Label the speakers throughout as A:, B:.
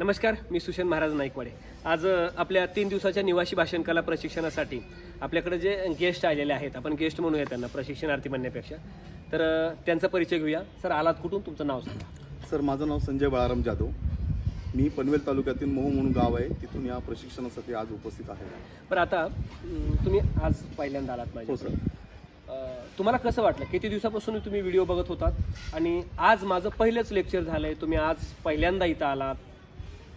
A: नमस्कार मी सुशांत महाराज नाईकवाडे. आज आपल्या तीन दिवसाच्या निवासी भाषण कला प्रशिक्षणासाठी आपल्याकडे जे गेस्ट आलेले आहेत आपण गेस्ट म्हणूया त्यांना प्रशिक्षणार्थी म्हणण्यापेक्षा. तर त्यांचा परिचय घेऊया. सर आलात कुठून? तुमचं नाव सांगा.
B: सर माझं नाव संजय बाळाराम जाधव. मी पनवेल तालुक्यातील मोह म्हणून गाव आहे. तिथून या प्रशिक्षणासाठी आज उपस्थित आहे.
A: बरं आता तुम्ही आज पहिल्यांदा आलात
B: हो
A: माझ्या
B: सर.
A: तुम्हाला कसं वाटलं? किती दिवसापासून तुम्ही व्हिडिओ बघत होतात? आणि आज माझं पहिलंच लेक्चर झालंय. तुम्ही आज पहिल्यांदा इथं आलात.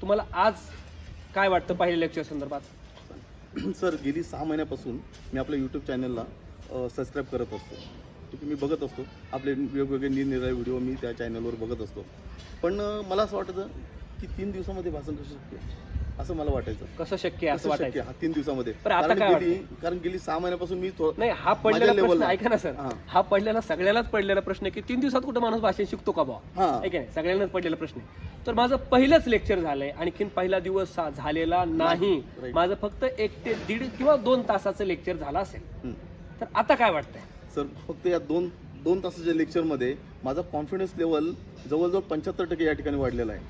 A: तुम्हाला आज काय वाटतं पहिल्या लेक्चर संदर्भात?
B: सर गेली सहा महिन्यापासून मी आपल्या यूट्यूब चॅनलला सबस्क्राईब करत असतो. ठीक मी बघत असतो. आपले वेगवेगळे निरनिराळे व्हिडिओ मी त्या चॅनलवर बघत असतो. पण मला असं वाटतं की तीन दिवसामध्ये भाषण कसं शकते. असं मला वाटायचं.
A: कसं शक्य आहे असं
B: कसं शक्य
A: वाटायचं?
B: हा तीन दिवसामध्ये.
A: पण आता
B: कारण
A: काय
B: गेली कारण गेली सहा महिन्यापासून मी थो-
A: नाही हा पडलेला
B: माझ्या
A: प्रश्न
B: level ला.
A: ऐका ना सर.
B: हा.
A: हा पडलेला सगळ्यालाच पडलेला प्रश्न आहे की तीन दिवसात कुठं माणूस भाषण शिकतो का बा
B: हा.
A: ऐका नाही सगळ्यांनाच पडलेला प्रश्न आहे. तर माझं पहिलंच लेक्चर झालंय आणखीन पहिला दिवस सा- झालेला नाही
B: Right.
A: माझं फक्त एक ते दीड किंवा दोन तासाचं लेक्चर झालं असेल. तर आता काय वाटतंय?
B: सर फक्त या दोन दोन तासाच्या लेक्चरमध्ये माझा कॉन्फिडन्स लेवल जवळजवळ पंच्याहत्तर टक्के या ठिकाणी वाढलेला आहे.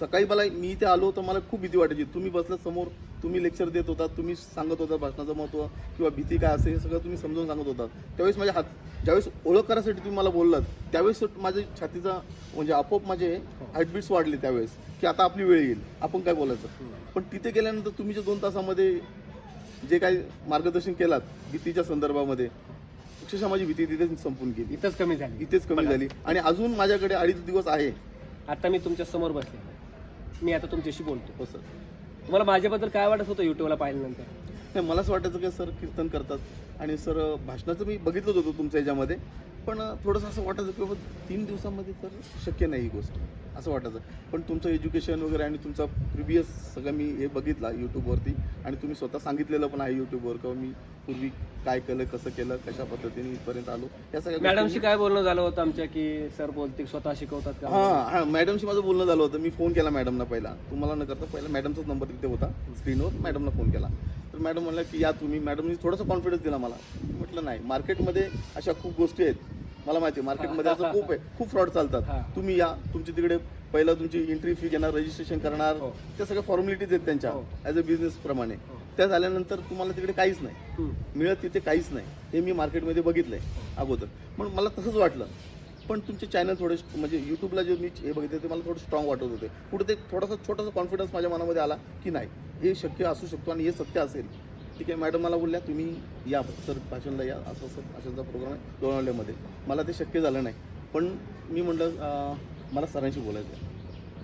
B: सकाळी मला मी इथे आलो तर मला खूप भीती वाटायची. तुम्ही बसल्या समोर तुम्ही लेक्चर देत होता तुम्ही सांगत होता भाषणाचं महत्त्व किंवा भीती काय असेल हे सगळं तुम्ही समजावून सांगत होता. त्यावेळेस माझ्या हात ज्यावेळेस ओळख करायसाठी तुम्ही मला बोललात त्यावेळेस माझ्या छातीचा म्हणजे आपोआप माझे हार्टबीट्स वाढले त्यावेळेस की आता आपली वेळ येईल. आपण काय बोलायचं? पण तिथे गेल्यानंतर तुम्ही जे दोन तासामध्ये जे काही मार्गदर्शन केलात भीतीच्या संदर्भामध्ये अक्षरशः माझी भीती तिथेच संपून गेली.
A: इथंच कमी झाली.
B: इथेच कमी. झाली. आणि अजून माझ्याकडे अडीच दिवस आहे.
A: आता मी तुमच्यासमोर बसले. मी आता तुमच्याशी बोलतो.
B: हो सर.
A: तुम्हाला माझ्याबद्दल काय वाटत होतं युट्यूबला पाहिल्यानंतर?
B: नाही मलाच वाटायचं की सर कीर्तन करतात. आणि सर भाषणाचं मी बघितलंच होतं तुमच्या ह्याच्यामध्ये. पण थोडंसं असं वाटायचं की बाबा तीन दिवसामध्ये तर शक्य नाही ही गोष्ट. असं वाटायचं. पण तुमचं एज्युकेशन वगैरे आणि तुमचा प्रिव्हियस सगळं मी हे बघितला यूट्यूबवरती आणि तुम्ही स्वतः सांगितलेलं पण आहे यूट्यूबवर किंवा मी पूर्वी काय केलं कसं केलं कशा पद्धतीने इथपर्यंत आलो. या सगळ्या
A: मॅडमशी काय बोलणं झालं होतं आमच्या की सर बोलते स्वतः शिकवतात का?
B: हां हां मॅडमशी माझं बोलणं झालं होतं. मी फोन केला मॅडमना पहिला. तुम्हाला न करता पहिला मॅडमचाच नंबर तिथे होता स्क्रीनवर. मॅडमला फोन केला. तर मॅडम म्हणलं की या तुम्ही मॅडमनी थोडासा कॉन्फिडन्स दिला मला. म्हटलं नाही मार्केटमध्ये अशा खूप गोष्टी आहेत. मला माहिती आहे मार्केटमध्ये असं खूप आहे खूप फ्रॉड. चालतात तुम्ही या तुमची तिकडे पहिला तुमची एंट्री फी घेणार रजिस्ट्रेशन करणार
A: हो.
B: त्या सगळ्या फॉर्मॅलिटीज आहेत त्यांच्या. ॲज अ बिझनेस प्रमाणे
A: हो.
B: त्या झाल्यानंतर तुम्हाला तिकडे काहीच नाही. मिळत तिथे काहीच नाही हे मी मार्केटमध्ये बघितलंय अगोदर पण मला तसंच वाटलं पण तुमचे चॅनल थोडे म्हणजे यूट्यूबला जे मी हे बघितले ते मला थोडं स्ट्रॉंग वाटत होते कुठे ते थोडासा छोटासा कॉन्फिडन्स माझ्या मनामध्ये आला की नाही हे शक्य असू शकतो आणि हे सत्य असेल ठीक आहे मॅडम मला बोलल्या तुम्ही या सर भाषणला या असं असं भाषणचा प्रोग्राम आहे लोणावल्यामध्ये मला ते शक्य झालं नाही. पण मी म्हटलं मला सरांशी बोलायचं आहे.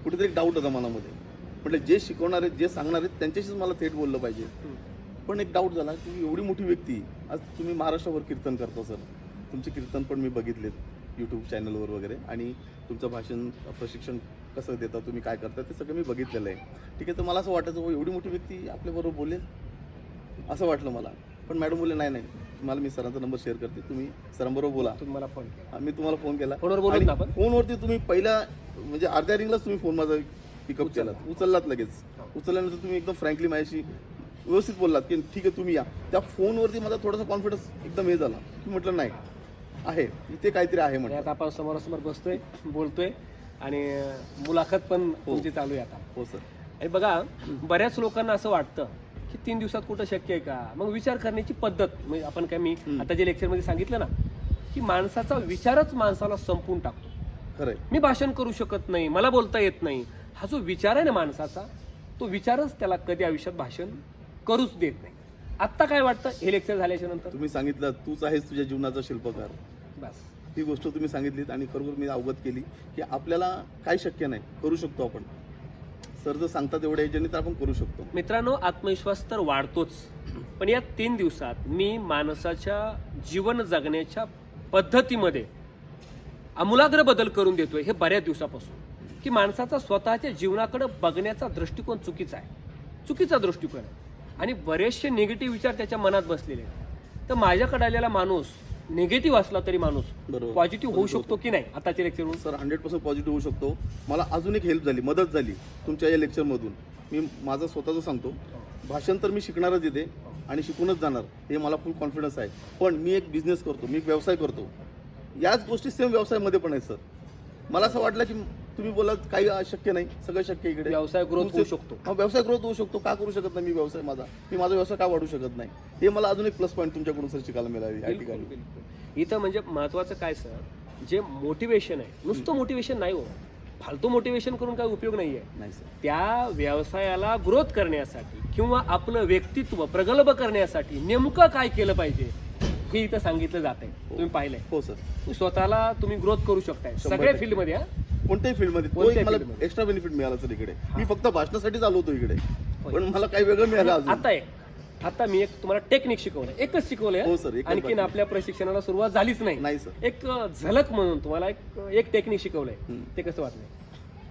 B: कुठेतरी एक डाऊट होता मनामध्ये. म्हटलं जे शिकवणार आहेत जे सांगणार आहेत त्यांच्याशीच मला थेट बोललं पाहिजे. पण एक डाऊट झाला की एवढी मोठी व्यक्ती आज तुम्ही महाराष्ट्रावर कीर्तन करता सर. तुमचे कीर्तन पण मी बघितलेत यूट्यूब चॅनलवर वगैरे. आणि तुमचं भाषण प्रशिक्षण कसं देता तुम्ही काय करता ते सगळं मी बघितलेलं आहे. ठीक आहे तर मला असं वाटायचं एवढी मोठी व्यक्ती आपल्याबरोबर बोलेल? असं वाटलं मला. पण मॅडम बोलले नाही नाही. तुम्हाला मी सरांचा नंबर शेअर करते. तुम्ही सरांबरोबर बोला.
A: तुम्ही मला फोन केला.
B: मी तुम्हाला फोन केला.
A: फोनवर आपण?
B: फोनवरती तुम्ही पहिल्या म्हणजे अर्ध्या रिंगलाच तुम्ही फोन माझा पिकअप. केला उचललात लगेच.
A: हो.
B: उचलल्यानंतर तुम्ही एकदम फ्रँकली माझ्याशी व्यवस्थित बोललात की ठीक आहे तुम्ही या. त्या फोनवरती माझा थोडासा कॉन्फिडन्स एकदम हे झाला. की म्हटलं नाही. आहे. इथे काहीतरी आहे म्हटलं.
A: आता आपण समोरासमोर बसतोय बोलतोय आणि मुलाखत पण तुमची चालू आहे आता.
B: हो सर.
A: बघा बऱ्याच लोकांना असं वाटतं की तीन दिवसात कुठं शक्य आहे का? मग विचार करण्याची पद्धत म्हणजे आपण काय मी. आता जे लेक्चरमध्ये सांगितलं ना की माणसाचा विचारच माणसाला संपवून टाकतो.
B: खरंय.
A: मी भाषण करू शकत नाही मला बोलता येत नाही. हा जो विचार आहे ना माणसाचा तो विचारच त्याला कधी आयुष्यात भाषण करूच देत नाही. आत्ता काय वाटतं? हे लेक्चर झाल्याच्यानंतर?
B: तुम्ही सांगितलं तूच आहेस तुझ्या जीवनाचा शिल्पकार.
A: बस.
B: ही गोष्ट तुम्ही सांगितलीत आणि खरोखर मी अवगत केली की आपल्याला काय शक्य नाही करू शकतो आपण. सर जर सांगतात एवढ्या याच्याने तर आपण करू शकतो.
A: मित्रांनो आत्मविश्वास तर वाढतोच. पण या तीन दिवसात मी माणसाच्या जीवन जगण्याच्या पद्धतीमध्ये आमूलाग्र बदल करून देतोय हे बऱ्याच दिवसापासून. की माणसाचा स्वतःच्या जीवनाकडे बघण्याचा दृष्टिकोन चुकीचा आहे. चुकीचा दृष्टिकोन आहे. आणि बरेचसे निगेटिव्ह विचार त्याच्या मनात बसलेले आहेत. तर माझ्याकडे आलेला माणूस निगेटिव्ह असला तरी माणूस
B: बरोबर.
A: पॉझिटिव्ह होऊ शकतो की नाही? आताच्या लेक्चरवरून
B: सर हंड्रेड पर्सेंट पॉझिटिव्ह होऊ शकतो. मला अजून एक हेल्प झाली मदत झाली तुमच्या या लेक्चरमधून मी माझं स्वतःचं सांगतो. भाषण तर मी शिकणारच इथे आणि शिकूनच जाणार हे मला फुल कॉन्फिडन्स आहे. पण मी एक बिझनेस करतो मी एक व्यवसाय करतो. याच गोष्टी सेम व्यवसायामध्ये पण आहेत सर. मला असं वाटलं की तुम्ही बोलात काही अशक्य नाही सगळं शक्य आहे इकडे.
A: व्यवसाय ग्रोथ होऊ शकतो.
B: हा, व्यवसाय ग्रोथ होऊ शकतो. का करू शकत नाही मी व्यवसाय माझा? मी माझा व्यवसाय का वाढू शकत नाही? हे मला अजून एक प्लस पॉईंट तुमच्याकडून सर शिकायला मिळाली या ठिकाणी.
A: इथं म्हणजे महत्वाचं काय सर जे मोटिवेशन आहे नुसतं मोटिवेशन नाही हो. फालतू मोटिवेशन करून काय उपयोग नाहीये.
B: नाही सर
A: त्या व्यवसायाला ग्रोथ करण्यासाठी किंवा आपलं व्यक्तित्व प्रगल्भ करण्यासाठी नेमकं काय केलं पाहिजे हे इथं सांगितलं जात आहे तुम्ही पाहिलंय.
B: हो सर
A: स्वतःला तुम्ही ग्रोथ करू शकताय. सगळ्या. फील्डमध्ये हा?
B: कोणत्याही फील्डमध्ये तो
A: कोणत्याही
B: एक मला
A: fieldमध्ये.
B: एक्स्ट्रा बेनिफिट मिळाला सर इकडे. मी फक्त भाषणासाठीच आलो होतो इकडे
A: होय.
B: पण मला काही वेगळं मिळालं अजून
A: आता आहे आता मी एक तुम्हाला टेक्निक शिकवलं एकच शिकवलंय
B: हो सर, एकच
A: आणखीन
B: बाकी.
A: आपल्या प्रशिक्षणाला सुरुवात झालीच नाही
B: नाही सर
A: एक झलक म्हणून तुम्हाला एक एक टेक्निक शिकवलंय
B: हम्म.
A: ते कसं वाटलंय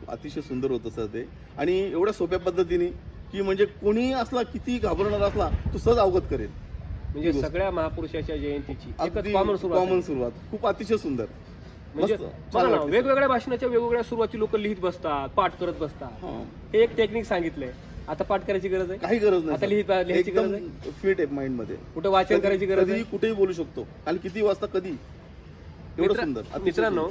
B: अतिशय सुंदर होतं सर ते आणि एवढ्या सोप्या पद्धतीने की म्हणजे कोणी असला किती घाबरणार असला तो सहज अवगत करेल
A: म्हणजे. सगळ्या महापुरुषाच्या जयंतीची एकच कॉमन सुरुवात
B: कॉमन
A: आहे.
B: सुरुवात खूप अतिशय सुंदर
A: म्हणजे
B: मस्त.
A: बघा
B: छान
A: ना
B: वाटलं.
A: वेगवेगळ्या भाषणाच्या वेगवेगळ्या सुरुवाती लोक लिहित बसतात पाठ करत बसतात
B: हा.
A: हे एक टेक्निक सांगितलंय आता पाठ करायची गरज आहे
B: काही गरज
A: आता
B: नाही
A: लिहित-
B: सर.
A: लिहायची गरज
B: एकदम फिट आहे माइंडमध्ये
A: कुठं वाचन करायची गरज आहे
B: कुठेही बोलू शकतो आणि किती वाजता कधी एवढं
A: मित्र-
B: सुंदर अतिशय
A: मित्रांनो.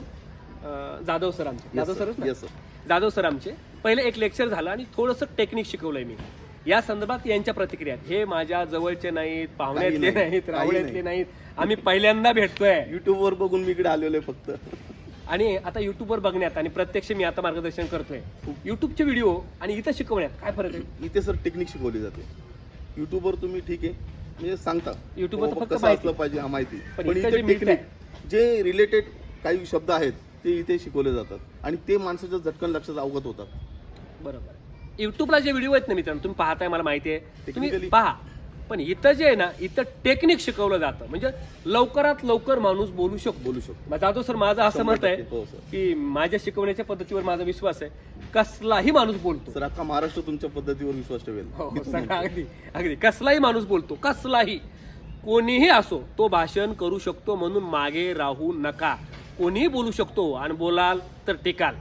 A: अं, जाधव सर आमचे जाधव
B: sir.
A: सरच ना?
B: Yes, sir.
A: जाधव सर आमचे पहिले एक लेक्चर झालं आणि थोडंसं टेक्निक शिकवलंय मी या संदर्भात यांच्या प्रतिक्रिया आहेत. हे माझ्या जवळचे नाहीत पाहुण्यातले
B: काही नाही.
A: नाहीत
B: काही
A: रावळ्यातले
B: नाही.
A: नाहीत. आम्ही पहिल्यांदा भेटतोय.
B: युट्यूब वर बघून मी इकडे आलेलो आहे फक्त.
A: आणि आता युट्यूबवर बघण्यात आणि प्रत्यक्ष मी आता मार्गदर्शन करतोय. युट्यूबचे व्हिडिओ आणि इथं शिकवण्यात काय फरक आहे?
B: इथे सर टेक्निक शिकवली जाते. युट्यूबवर तुम्ही ठीक आहे. म्हणजे सांगता.
A: YouTube वर तर
B: हो,
A: फक्त
B: कसं
A: माहिती.
B: असलं पाहिजे हा माहिती.
A: पण
B: पण
A: इथं
B: इथे
A: जे मिळतंय-
B: टेक्निक जे रिलेटेड काही शब्द आहेत ते इथे शिकवले जातात. आणि ते माणसाच्या झटकन लक्षात अवगत होतात.
A: बरोबर. युट्यूबला जे व्हिडिओ आहेत ना मित्रांनो तुम्ही पाहताय मला माहिती आहे. तुम्ही पहा. पण इथं जे आहे ना इथं टेक्निक शिकवलं जातं. म्हणजे लवकरात लवकर माणूस बोलू शकतो
B: बोलू शकतो.
A: जातो सर माझं असं मत आहे
B: हो
A: की माझ्या शिकवण्याच्या पद्धतीवर माझा विश्वास आहे. कसलाही माणूस बोलतो.
B: सर अख्खा महाराष्ट्र तुमच्या पद्धतीवर विश्वास ठेवेल.
A: हो हो, अगदी अगदी. कसलाही माणूस बोलतो कसलाही. कोणीही असो तो भाषण करू शकतो म्हणून मागे राहू नका. कोणीही बोलू शकतो आणि बोलाल तर टिकाल.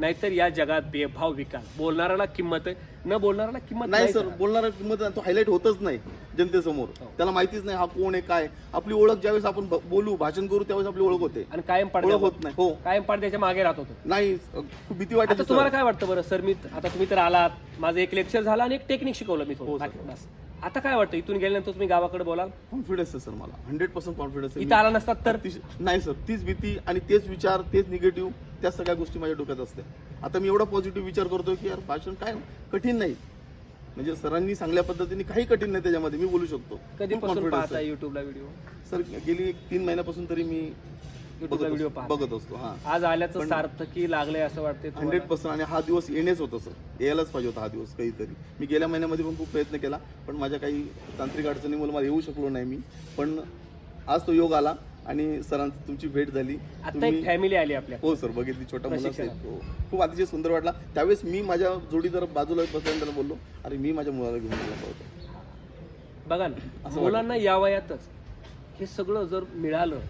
A: नाहीतर या जगात बेभाव विकाल बोलणाऱ्याला किंमत आहे. न बोलणाऱ्याला किंमत
B: नाही सर. बोलणारा किंमत तो हायलाइट होतच नाही जनतेसमोर.
A: हो.
B: त्याला माहितीच नाही हा कोण आहे काय आपली ओळख ज्यावेळेस आपण ब- बोलू भाषण करू त्यावेळेस आपली ओळख होते.
A: आणि कायम
B: ओळख
A: पडद्यावर
B: होत नाही हो.
A: कायम पडद्याच्या मागे राहत होतो.
B: नाही खूप भीती वाटते
A: आता तुम्हाला काय वाटतं बरं? सर मी आता तुम्ही तर आलात. माझं एक लेक्चर झालं आणि एक टेक्निक शिकवलं मी
B: हो,
A: थोडं
B: सर.
A: बाकी बस. आता काय वाटतं? इथून गेल्यानंतर तुम्ही गावाकडे बोलाल?
B: कॉन्फिडन्स आहे सर मला. हंड्रेड पर्सेंट कॉन्फिडन्स
A: इथं आला नसतात तर?
B: नाही सर. तीच भीती आणि तेच विचार तेच निगेटिव्ह त्या सगळ्या गोष्टी माझ्या डोक्यात असते. आता मी एवढा पॉझिटिव्ह विचार करतो की यार भाषण काय कठीण नाही. म्हणजे सरांनी चांगल्या पद्धतीने काही कठीण नाही त्याच्यामध्ये मी बोलू शकतो.
A: कधीपासून पाहता. युट्यूबला व्हिडिओ
B: सर गेली एक तीन महिन्यापासून तरी मी
A: युट्यूबला
B: बघत
A: व्हिडिओ
B: बघत असतो हा.
A: आज आल्याचं सार्थकी लागलंय असं वाटतंय
B: हंड्रेड? पर्सेंट आणि हा दिवस येणेच होतं सर. यायलाच पाहिजे होता हा दिवस काहीतरी मी गेल्या महिन्यामध्ये पण खूप प्रयत्न केला पण माझ्या काही तांत्रिक अडचणीमुळे मला येऊ शकलो नाही मी. पण आज तो योग आला आणि सरांची तुमची भेट झाली.
A: आता एक फॅमिली आली आपल्या
B: हो सर बघितली छोटा मुलाचा हो. खूप अतिशय सुंदर वाटला. त्यावेळेस मी माझ्या जोडीदार बाजूला बसल्यानंतर बोललो अरे मी माझ्या मुलाला घेऊन गेला होतो.
A: बघा ना
B: असं
A: मुलांना या वयातच हे सगळं जर मिळालं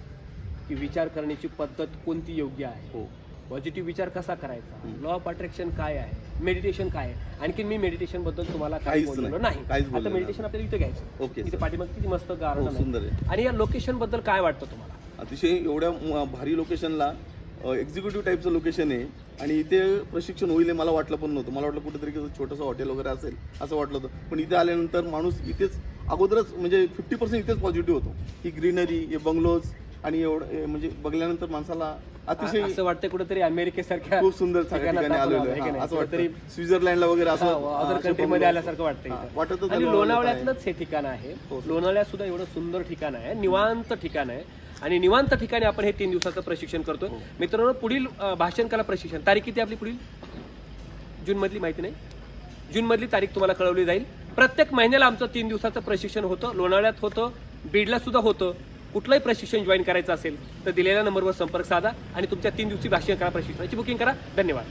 A: की विचार करण्याची पद्धत कोणती योग्य आहे?
B: हो.
A: पॉझिटिव्ह विचार कसा करायचा. लॉ ऑफ अट्रॅक्शन काय आहे? मेडिटेशन काय आहे? आणखी मी मेडिटेशनबद्दल तुम्हाला काही
B: काहीच
A: बोललेलो
B: नाही.
A: नाही.
B: काहीच
A: आता मेडिटेशन आपल्याला इथे घ्यायचं
B: ओके
A: इथे
B: सर.
A: पाठीमाग किती मस्त
B: हो
A: गार्डन
B: सुंदर आहे.
A: आहे आणि या लोकेशनबद्दल काय वाटतं तुम्हाला?
B: अतिशय एवढ्या म- भारी लोकेशनला एक्झिक्युटिव्ह टाईपचं लोकेशन आहे. आणि इथे प्रशिक्षण होईल हे मला वाटलं पण नव्हतं. मला वाटलं कुठेतरी कसं छोटंसं हॉटेल वगैरे असेल असं वाटलं होतं. पण इथे आल्यानंतर माणूस इथेच अगोदरच म्हणजे फिफ्टी पर्सेंट इथेच पॉझिटिव्ह होतो. ही ग्रीनरी हे बंगलोज आणि एवढं हे म्हणजे बघल्यानंतर माणसाला अतिशय
A: असं वाटतं कुठेतरी अमेरिकेसारख्या
B: खूप सुंदर ठिकाणी आलेलो आहे.
A: है
B: हा? असं वाटतं स्वित्झर्लंडला वगैरे असं
A: अदर कंट्रीमध्ये आल्यासारखं वाटतं
B: हा. वाटतच
A: आणि लोणावळ्यातलंच हे ठिकाण आहे.
B: हो, सर.
A: लोणावळ्यात सुद्धा एवढं सुंदर ठिकाण आहे. निवांत ठिकाण आहे. आणि निवांत ठिकाणी आपण हे तीन दिवसाचं प्रशिक्षण करतोय.
B: हो.
A: मित्रांनो पुढील भाषण कला प्रशिक्षण. तारीख किती आपली पुढील? जून मधली माहिती नाही? जून मधली तारीख तुम्हाला कळवली जाईल. प्रत्येक महिन्याला आमचं तीन दिवसाचं प्रशिक्षण होतं. लोणावळ्यात होतं. बीडला सुद्धा होतं. कुठलंही प्रशिक्षण जॉईन करायचं असेल तर दिलेल्या नंबरवर संपर्क साधा आणि तुमच्या तीन दिवशी भाषण करा प्रशिक्षणाची बुकिंग करा. धन्यवाद.